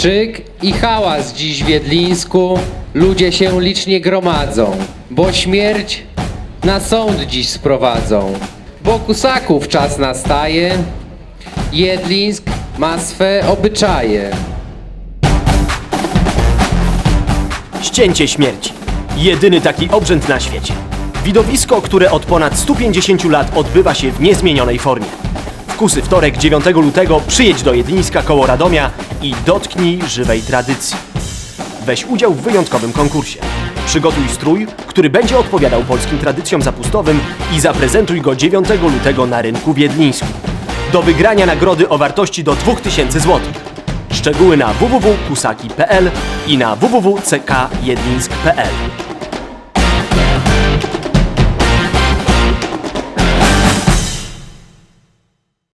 Krzyk i hałas dziś w Wiedlińsku, ludzie się licznie gromadzą, bo śmierć na sąd dziś sprowadzą. Bo kusaków czas nastaje, Jedlińsk ma swe obyczaje. Ścięcie śmierci. Jedyny taki obrzęd na świecie. Widowisko, które od ponad 150 lat odbywa się w niezmienionej formie. Kusy wtorek 9 lutego przyjedź do Jedlińska koło Radomia i dotknij żywej tradycji. Weź udział w wyjątkowym konkursie. Przygotuj strój, który będzie odpowiadał polskim tradycjom zapustowym i zaprezentuj go 9 lutego na rynku w Jedlińsku. Do wygrania nagrody o wartości do 2000 zł. Szczegóły na www.kusaki.pl i na www.ckjedlińsk.pl